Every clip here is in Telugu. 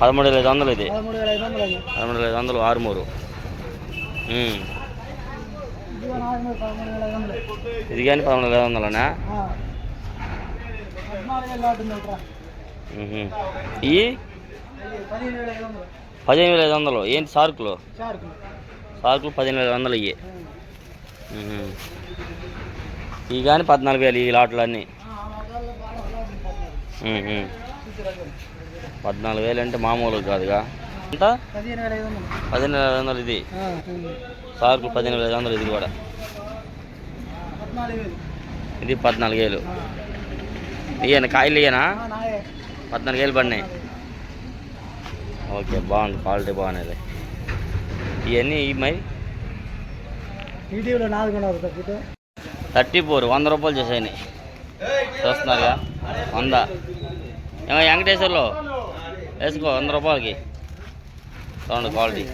పదమూడు వేల ఐదు వందలు ఇది. పదమూడు వేల ఐదు వందలు ఆరుమూరు. ఇది కానీ పదమూడు వేల ఐదు వందలనా. ఈ? పదిహేను వేల ఐదు వందలు. ఏంటి సార్కులు సార్కులు పదిహేను వేల ఐదు వందలు ఇవి. ఈ కానీ పద్నాలుగు వేలు ఈ లాట్లు అన్నీ ఉహు. పద్నాలుగు వేలు అంటే మామూలు కాదుగా. ఎంత? పదిహేను వేల ఐదు వందలు ఇది. సార్కులు పదిహేను వేల ఐదు వందలు ఇది కూడా. ఇది పద్నాలుగు వేలు ఇయ్యనా? కాయలు ఇయ్యనా? పద్నాలుగు వేలు పడినాయి. ఓకే బాగుంది. క్వాలిటీ బాగున్నది ఇవన్నీ ఇవి మరి? థర్టీ ఫోర్ వంద రూపాయలు చేసాయి చూస్తున్నారుగా? వంద. ఏమో వెంకటేశ్వర్లో. వేసుకో వంద రూపాయలకి. చూడండి క్వాలిటీ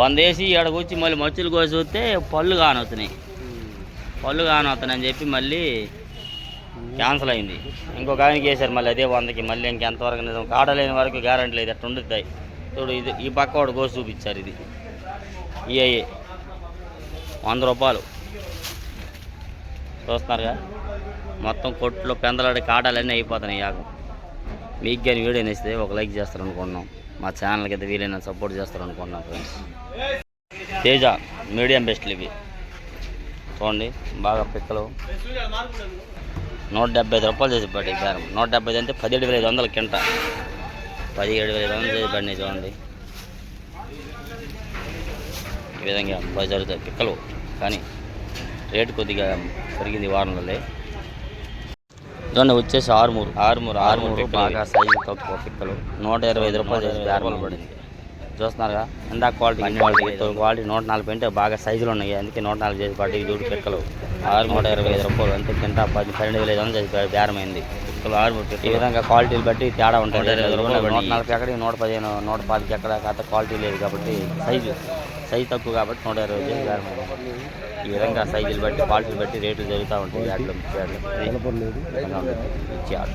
వంద వేసి ఈడ మళ్ళీ మచ్చులు కోసి వస్తే పళ్ళు కానవుతున్నాయి పళ్ళు కానవుతున్నాయి అని చెప్పి మళ్ళీ క్యాన్సిల్ అయింది. ఇంకొక ఆయనకి వేశారు మళ్ళీ అదే వందకి. మళ్ళీ ఇంకెంతవరకు నిజం? కాడలేని వరకు గ్యారంటీ లేదు. అట్లా ఉండుతాయి చూడు ఇది ఈ పక్క వాడు కోసి చూపించారు ఇది. ఇవి వంద రూపాయలు. చూస్తున్నారుగా? మొత్తం కొట్లో పెందలాడి కాడాలన్నీ అయిపోతున్నాయి యాగం. మీకు కానీ వీడియో నేస్తే ఒక లైక్ చేస్తారు అనుకున్నాం మా ఛానల్కి అయితే వీలైనా సపోర్ట్ చేస్తారు అనుకున్నాం ఫ్రెండ్స్. తేజ మీడియం బెస్ట్లు ఇవి చూడండి బాగా పిక్కలు. నూట డెబ్బై ఐదు రూపాయలు చేసి పడి బేరం. నూట డెబ్బై ఐదు అంటే పదిహేడు వేల ఐదు వందల కింట. పదిహేడు వేల ఐదు వందలు చేసి పడినాయి చూడండి. ఈ విధంగా బాగా జరుగుతాయి పిక్కలు. కానీ రేటు కొద్దిగా పెరిగింది వారంలో. చూడండి వచ్చేసి ఆరుమూరు. ఆరుమూరు ఆరుమూరు బాగా సైజు తక్కువ పిక్కలు. నూట ఇరవై ఐదు రూపాయలు చేసి బేరం పడింది. చూస్తున్నారుగా? ఇందాక క్వాలిటీ అన్ని క్వాలిటీ క్వాలిటీ నూట నలభై అంటే బాగా సైజులు ఉన్నాయి. అందుకే నూట నలభై చేసి పడి చూడు పిక్కలు. ఆరు నూట ఇరవై ఐదు రూపాయలు. అంటే కింద పది పన్నెండు వేల ఐదు వందలు చేసి బేరమైంది. పిక్కలు ఆరు ఈ విధంగా క్వాలిటీలు బట్టి తేడా ఉంటాయి నూట నలభై ఎక్కడ నూట పదిహేను నూట పదికి ఎక్కడ కాకపోతే క్వాలిటీ లేదు కాబట్టి సైజు. సైజు తక్కువ కాబట్టి నూట ఇరవై చేసి బేరమైంది. ఈ విధంగా సైజులు బట్టి క్వాలిటీలు బట్టి రేట్లు జరుగుతూ ఉంటాయి. యాడ్లు ఇచ్చి ఆడు